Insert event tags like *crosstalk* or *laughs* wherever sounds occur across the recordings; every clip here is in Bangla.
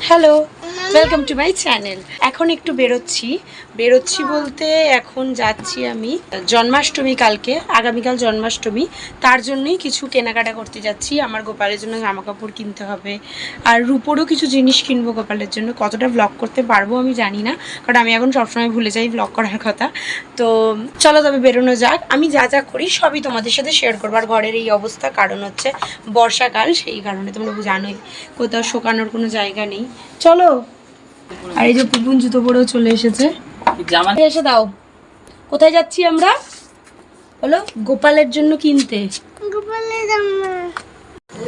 Hello Welcome to my channel এখন একটু বেরোচ্ছি। বেরোচ্ছি বলতে এখন যাচ্ছি আমি জন্মাষ্টমী কালকে, আগামীকাল জন্মাষ্টমী। তার জন্যই কিছু কেনাকাটা করতে যাচ্ছি। আমার গোপালের জন্য জামা কাপড় কিনতে হবে। আর রুপোরও কিছু জিনিস কিনবো গোপালের জন্য। কতটা ব্লগ করতে পারব আমি জানি না। কারণ আমি এখন সবসময় ভুলে যাই ব্লগ করার কথা। তো চলো তবে বেরোনো যাক। আমি যা যা করি সবই তোমাদের সাথে শেয়ার করব। আর ঘরের এই অবস্থা কারণ হচ্ছে বর্ষাকাল, সেই কারণে তোমরা জানোই। কোথাও শোকানোর কোনো জায়গা নেই। চলো আর এই যে পুপুন জুতো পরেও চলে এসেছে। জামা এসে দাও। কোথায় যাচ্ছি আমরা? হলো গোপালের জন্য কিনতে।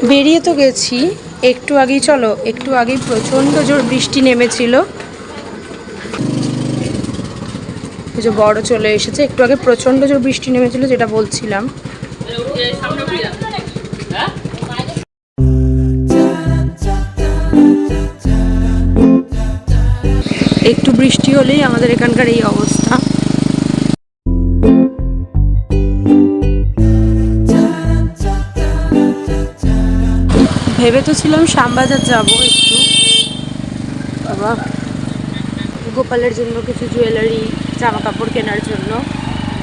বেরিয়ে তো গেছি। একটু আগেই চলো একটু আগেই প্রচণ্ড জোর বৃষ্টি নেমেছিল। যে বড় চলে এসেছে। একটু আগে প্রচণ্ড জোর বৃষ্টি নেমেছিল যেটা বলছিলাম। বৃষ্টি হলেই আমাদের এখানকার এই অবস্থা। ভেবে তো ছিলাম শ্যামবাজার যাব একটু। বাবা, গোপালের জন্য কিছু জুয়েলারি জামা কাপড় কেনার জন্য।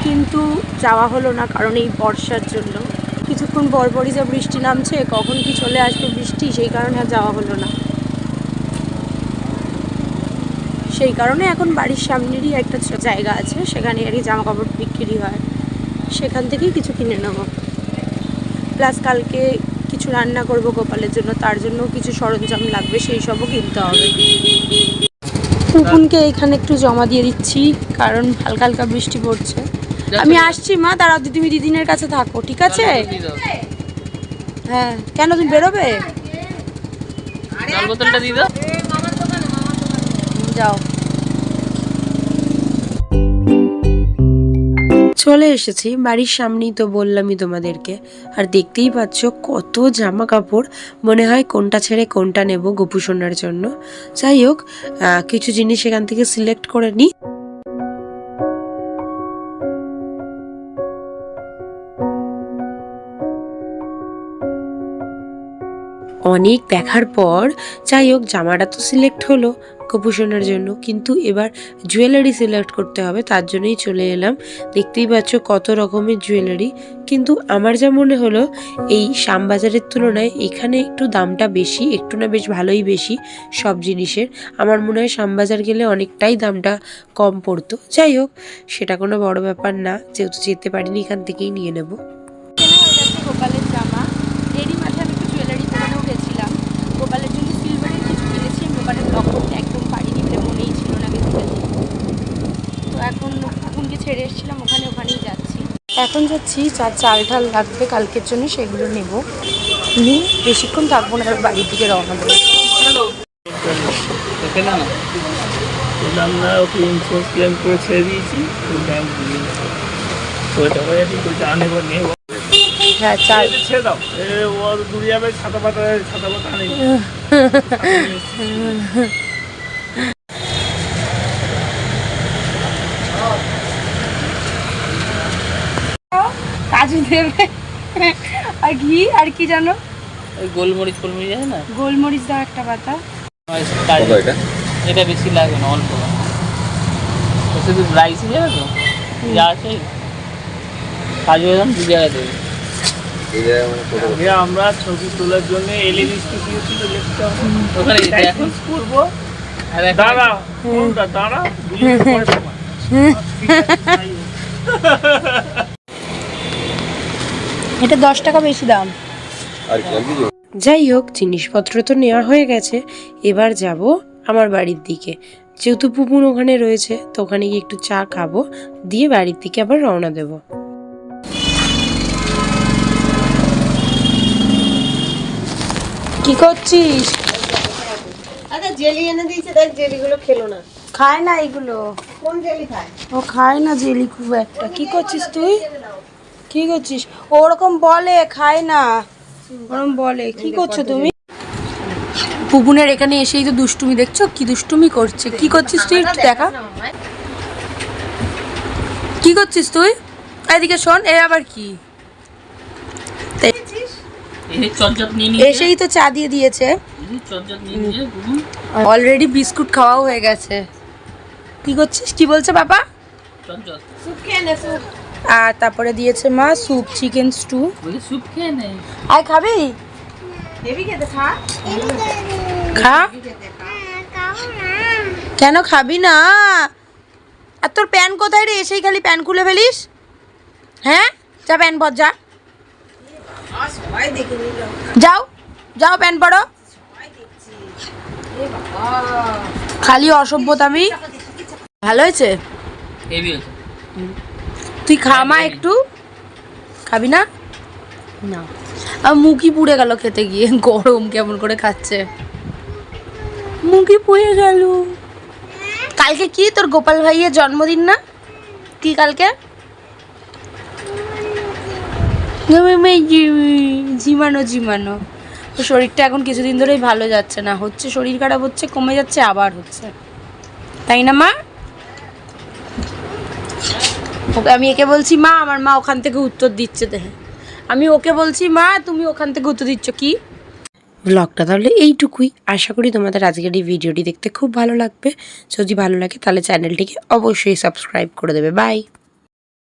কিন্তু যাওয়া হলো না কারণ এই বর্ষার জন্য। কিছুক্ষণ পরপরই যা বৃষ্টি নামছে, কখন কি চলে আসবে বৃষ্টি, সেই কারণে আর যাওয়া হলো না। সেই কারণে এখন বাড়ির সামনেরই একটা জায়গা আছে সেখানে আর কি জামা কাপড় বিক্রি হয়। সেখান থেকেই কিছু কিনে নেব। প্লাস কালকে কিছু রান্না করব গোপালের জন্য তার জন্য কিছু সরঞ্জাম লাগবে সেই সবও কিনতে হবে। পুকুনকে এখানে একটু জমা দিয়ে দিচ্ছি কারণ হালকা হালকা বৃষ্টি পড়ছে। আমি আসছি মা দাঁড়াও দিদি তুমি দিদিনের কাছে থাকো ঠিক আছে? হ্যাঁ কেন তুমি বেরোবে? যাও। চলে এসেছি, বাড়ির সামনেই তো বললামই তোমাদেরকে। আর দেখতেই পাচ্ছ কত জামা কাপড় মনে হয় কোনটা ছেড়ে কোনটা নেব গোপু জন্য। যাই হোক কিছু জিনিস এখান থেকে সিলেক্ট করে নিই অনেক দেখার পর, যাই হোক, জামাটা তো সিলেক্ট হলো। গোপুসোনার জন্য। কিন্তু এবার জুয়েলারি সিলেক্ট করতে হবে, তার জন্যই চলে এলাম। দেখতেই পাচ্ছ কত রকমের জুয়েলারি। কিন্তু আমার যা মনে হলো, এই শ্যামবাজারের তুলনায় এখানে একটু দামটা বেশি, একটু না বেশ ভালোই বেশি সব জিনিসের। আমার মনে হয় শ্যামবাজার গেলে অনেকটাই দামটা কম পড়তো। যাই হোক, সেটা কোনো বড় ব্যাপার না, যেহেতু যেতে পারিনি, এখান থেকেই নিয়ে নেব কেনা হয়ে গেছে গোপালের জামা এরই মাঝে আমি একটু জুয়েলারি দোকানেও গেছিলাম গোপালের জন্য সিলভারের কিছু কিনেছি আমি ওখানে ব্লক করতে একদম পারিনি বলে মনেই ছিল না বেসিক্যালি তো এখন এখনকে ছেড়ে এসেছিলাম ওখানে ওখানেই যাচ্ছি এখন যাচ্ছি যার চাল ঠাল লাগবে কালকের জন্য সেগুলো নেব। নিয়ে বেশিক্ষণ থাকব না বাড়ির দিকে রওনা দেবো। না? না আমরা ওকে ইন্স্যুরেন্স ক্লেম করে ছেড়ে দিয়েছি ওই ব্যাংক দিয়ে ওইটা হয়ে ওইটা আনেবো নেব হ্যাঁ চাল। ছেড়ে দাও। এ ও তো দূরে যাবে ছাতা পাতা ছাতা পাতা *laughs* কাজু দেবে আর ঘি আর কি জানো? ওই গোলমরিচ গোলমরিচ আছে না? গোলমরিচ দাও একটা পাতা এটা? বেশি লাগবে না অল্প তো শুধু রাইসই যাবে তো যা আছে। কাজু বাদাম দু জায়গায় দেবে। আগে আমরা ছবি তোলার জন্য এলইডি স্টুডিও ছিল লিখতে ওখানে যেতে এখন করব। আর দাঁড়া কোনটা দাঁড়া দুই পরে সময় ঠিক আছে, তাই হোক। এটা দশ টাকা বেশি দাম। যাই হোক জিনিসপত্র তো নেওয়া হয়ে গেছে। এবার যাব আমার বাড়ির দিকে। যেহেতু পুপুন ওখানে রয়েছে তো ওখানে গিয়ে একটু চা খাব দিয়ে বাড়ির দিকে আবার রওনা দেব। কি করছিস? আচ্ছা জেলি এনে দিয়েছে দেখ জেলিগুলো খেলো না। খায় না এগুলো। কোন জেলি খায়? ও খায় না জেলি খুব একটা। কি করছিস তুই? কি করছিস? ওরকম বলে খায় না। ওরকম বলে কি করছ তুমি? পুপুনের এখানে এসেই তো দুষ্টুমি দেখছ? কি দুষ্টুমি করছে? কি করছিস তুই? একটু দেখা। কি করছিস তুই? এদিকে শোন এ আবার কি? এসেই তো চা দিয়ে দিয়েছে। অলরেডি বিস্কুট খাওয়াও হয়ে গেছে। কি করছিস? কি বলছে বাবা? আর তারপরে দিয়েছে মা স্যুপ চিকেন স্টু বলি স্যুপ খেয়ে নে। আয় খাবি? খা। খা। খেতে খা। কেন খাবি না? আর তোর প্যান কোথায় রে? এসেই খালি প্যান খুলে ফেলিস। হ্যাঁ? যা প্যান পর যা। আর যাও যাও প্যান পরো। খালি অসভ্যতামি। ভালো হয়েছে? তুই খা, মা, একটু। খাবি না? না। আর মুখই পুড়ে গেল খেতে গিয়ে। গরম কেমন করে খাচ্ছে। মুখই পুড়ে গেল। কালকে কি? তোর গোপাল ভাইয়ের জন্মদিন না? কি কালকে? জিমানো জিমানো তো শরীরটা এখন কিছুদিন ধরেই ভালো যাচ্ছে না। হচ্ছে শরীর খারাপ, হচ্ছে কমে যাচ্ছে, আবার হচ্ছে। তাই না, মা? ওকে আমি একে বলছি, মা, আমার মা ওখান থেকে উত্তর দিচ্ছে দেখে। আমি ওকে বলছি, মা, তুমি ওখান থেকে উত্তর দিচ্ছ কি? ব্লগটা তাহলে এইটুকুই। আশা করি তোমাদের আজকের এই ভিডিওটি দেখতে খুব ভালো লাগবে। যদি ভালো লাগে তাহলে চ্যানেলটিকে অবশ্যই সাবস্ক্রাইব করে দেবে। বাই।